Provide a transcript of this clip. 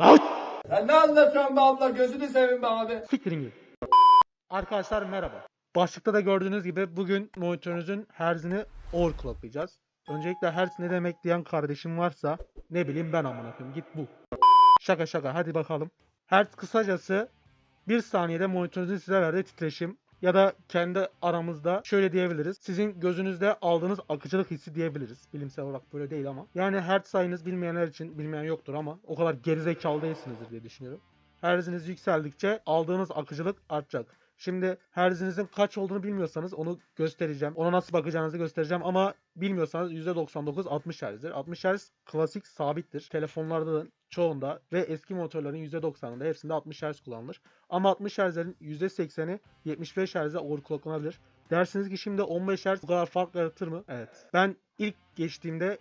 Sen ne anlatıyorsun be abla gözünü seveyim be abi. Siktirin git. Arkadaşlar merhaba. Başlıkta da gördüğünüz gibi bugün monitörünüzün herzini overclocklayacağız. Öncelikle hertz ne demek diyen kardeşim varsa ne bileyim ben amına koyayım git bu. Şaka şaka hadi bakalım. Hertz kısacası bir saniyede monitörünüzün size verdiği titreşim ya da kendi aramızda şöyle diyebiliriz. Sizin gözünüzde aldığınız akıcılık hissi diyebiliriz. Bilimsel olarak böyle değil ama. Yani hertz sayınız bilmeyenler için bilmeyen yoktur ama o kadar gerizekalı değilsinizdir diye düşünüyorum. Herziniz yükseldikçe aldığınız akıcılık artacak. Şimdi herzinizin kaç olduğunu bilmiyorsanız onu göstereceğim. Ona nasıl bakacağınızı göstereceğim ama bilmiyorsanız %99 60 Hz'dir. 60 Hz klasik sabittir. Telefonlarda da çoğunda ve eski motorların %90'ında hepsinde 60 Hz kullanılır. Ama 60 Hz'lerin %80'i 75 Hz'e overclocklanabilir. Dersiniz ki şimdi 15 Hz bu kadar fark yaratır mı? Evet. Ben ilk geçtiğimde